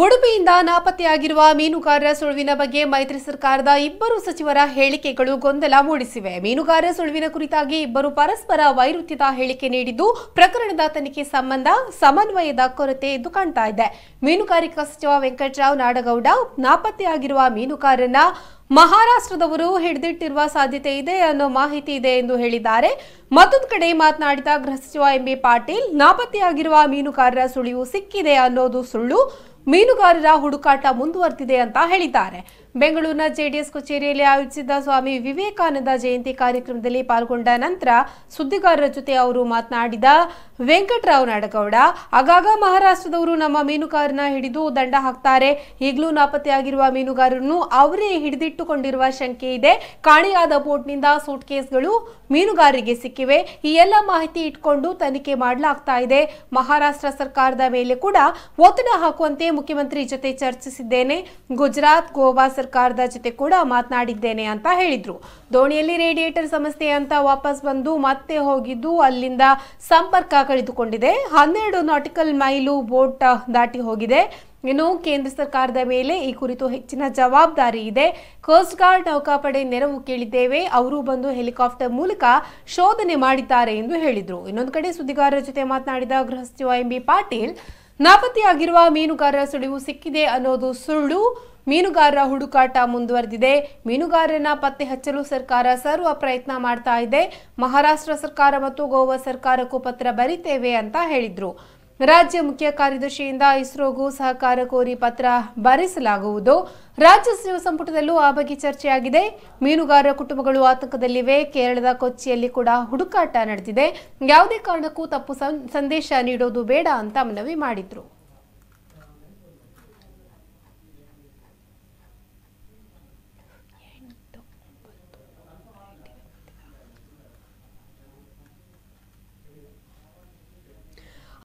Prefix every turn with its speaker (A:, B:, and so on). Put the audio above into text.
A: ಉಡುಪಿಯಿಂದ ನಾಪತ್ತೆಯಾಗಿರುವ ಮೀನುಗಾರರ ಸುಳುವಿನ ಬಗ್ಗೆ ಮೈತ್ರಿ ಸರ್ಕಾರದ ಇಬ್ಬರು ಸಚಿವರ ಹೇಳಿಕೆಗಳು ಗೊಂದಲ ಮೂಡಿಸಿವೆ. ಮೀನುಗಾರರ ಸುಳುವಿನ ಕುರಿತಾಗಿ ಇಬ್ಬರು ಪರಸ್ಪರ ವೈರುಧ್ಯದ ಹೇಳಿಕೆ ನೀಡಿದ್ದು, ಪ್ರಕರಣದ ತನಿಖೆ ಸಂಬಂಧ ಸಮನ್ವಯದ ಕೊರತೆ ಎದ್ದು ಕಾಣ್ತಾ ಇದೆ. ಮೀನುಗಾರಿಕಾ ಸಚಿವ ವೆಂಕಟರಾವ್ ನಾಡಗೌಡ ನಾಪತ್ತೆಯಾಗಿರುವ ಮೀನುಗಾರರನ್ನ ಮಹಾರಾಷ್ಟ್ರದವರು ಹಿಡಿದಿಟ್ಟಿರುವ ಸಾಧ್ಯತೆ ಇದೆ ಅನ್ನೋ ಮಾಹಿತಿ ಇದೆ ಎಂದು ಹೇಳಿದ್ದಾರೆ. ಮತ್ತೊಂದು ಕಡೆ ಮಾತನಾಡಿದ ಗೃಹ ಸಚಿವ ಎಂಬಿ ಪಾಟೀಲ್, ನಾಪತ್ತೆಯಾಗಿರುವ ಮೀನುಗಾರರ ಸುಳಿವು ಸಿಕ್ಕಿದೆ ಅನ್ನೋದು ಸುಳ್ಳು. ಮೀನುಗಾರರ ಹುಡುಕಾಟ ಮುಂದುವರೆದಿದೆ ಅಂತ ಹೇಳಿದ್ದಾರೆ. ಬೆಂಗಳೂರಿನ ಜೆಡಿಎಸ್ ಕಚೇರಿಯಲ್ಲಿ ಆಯೋಜಿಸಿದ್ದ ಸ್ವಾಮಿ ವಿವೇಕಾನಂದ ಜಯಂತಿ ಕಾರ್ಯಕ್ರಮದಲ್ಲಿ ಪಾಲ್ಗೊಂಡ ನಂತರ ಸುದ್ದಿಗಾರರ ಜೊತೆ ಅವರು ಮಾತನಾಡಿದ ವೆಂಕಟರಾವ್ ನಾಡಗೌಡ, ಆಗಾಗ ಮಹಾರಾಷ್ಟ್ರದವರು ನಮ್ಮ ಮೀನುಗಾರನ ಹಿಡಿದು ದಂಡ ಹಾಕ್ತಾರೆ. ಈಗಲೂ ನಾಪತ್ತೆಯಾಗಿರುವ ಮೀನುಗಾರರನ್ನು ಅವರೇ ಹಿಡಿದಿಟ್ಟುಕೊಂಡಿರುವ ಶಂಕೆ ಇದೆ. ಕಾಣೆಯಾದ ಬೋಟ್ನಿಂದ ಸೂಟ್ ಕೇಸ್ಗಳು ಮೀನುಗಾರರಿಗೆ ಸಿಕ್ಕಿವೆ. ಈ ಎಲ್ಲ ಮಾಹಿತಿ ಇಟ್ಕೊಂಡು ತನಿಖೆ ಮಾಡಲಾಗ್ತಾ ಇದೆ. ಮಹಾರಾಷ್ಟ್ರ ಸರ್ಕಾರದ ಮೇಲೆ ಕೂಡ ಒತ್ತಡ ಹಾಕುವಂತೆ ಮುಖ್ಯಮಂತ್ರಿ ಜೊತೆ ಚರ್ಚಿಸಿದ್ದೇನೆ. ಗುಜರಾತ್, ಗೋವಾ ಸರ್ಕಾರದ ಜೊತೆ ಕೂಡ ಮಾತನಾಡಿದ್ದೇನೆ ಅಂತ ಹೇಳಿದ್ರು. ದೋಣಿಯಲ್ಲಿ ರೇಡಿಯೇಟರ್ ಸಮಸ್ಯೆ ಅಂತ ವಾಪಸ್ ಬಂದು ಮತ್ತೆ ಹೋಗಿದ್ದು ಅಲ್ಲಿಂದ ಸಂಪರ್ಕ ಕಳೆದುಕೊಂಡಿದೆ. ಹನ್ನೆರಡು ನಾಟಿಕಲ್ ಮೈಲು ಬೋಟ್ ದಾಟಿ ಹೋಗಿದೆ. ಇನ್ನು ಕೇಂದ್ರ ಸರ್ಕಾರದ ಮೇಲೆ ಈ ಕುರಿತು ಹೆಚ್ಚಿನ ಜವಾಬ್ದಾರಿ ಇದೆ. ಕೋಸ್ಟ್ ಗಾರ್ಡ್ ನೌಕಾಪಡೆ ನೆರವು ಕೇಳಿದ್ದೇವೆ. ಅವರು ಬಂದು ಹೆಲಿಕಾಪ್ಟರ್ ಮೂಲಕ ಶೋಧನೆ ಮಾಡಿದ್ದಾರೆ ಎಂದು ಹೇಳಿದರು. ಇನ್ನೊಂದು ಕಡೆ ಸುದ್ದಿಗಾರರ ಜೊತೆ ಮಾತನಾಡಿದ ಗೃಹ ಸಚಿವ ಎಂಬಿ ಪಾಟೀಲ್, ನಾಪತ್ತೆಯಾಗಿರುವ ಮೀನುಗಾರರ ಸುಳಿವು ಸಿಕ್ಕಿದೆ ಅನ್ನೋದು ಸುಳ್ಳು. ಮೀನುಗಾರರ ಹುಡುಕಾಟ ಮುಂದುವರೆದಿದೆ. ಮೀನುಗಾರರನ್ನ ಪತ್ತೆ ಹಚ್ಚಲು ಸರ್ಕಾರ ಸರ್ವ ಪ್ರಯತ್ನ ಮಾಡ್ತಾ ಇದೆ. ಮಹಾರಾಷ್ಟ್ರ ಸರ್ಕಾರ ಮತ್ತು ಗೋವಾ ಸರ್ಕಾರಕ್ಕೂ ಪತ್ರ ಬರೀತೇವೆ ಅಂತ ಹೇಳಿದ್ರು. ರಾಜ್ಯ ಮುಖ್ಯ ಕಾರ್ಯದರ್ಶಿಯಿಂದ ಇಸ್ರೋಗೂ ಸಹಕಾರ ಕೋರಿ ಪತ್ರ ಬರೆಸಲಾಗುವುದು. ರಾಜ್ಯ ಸಚಿವ ಸಂಪುಟದಲ್ಲೂ ಆ ಬಗ್ಗೆ ಚರ್ಚೆಯಾಗಿದೆ. ಮೀನುಗಾರರ ಕುಟುಂಬಗಳು ಆತಂಕದಲ್ಲಿವೆ. ಕೇರಳದ ಕೊಚ್ಚಿಯಲ್ಲಿ ಕೂಡ ಹುಡುಕಾಟ ನಡೆದಿದೆ. ಯಾವುದೇ ಕಾರಣಕ್ಕೂ ತಪ್ಪು ಸಂದೇಶ ನೀಡೋದು ಬೇಡ ಅಂತ ಮನವಿ ಮಾಡಿದ್ರು.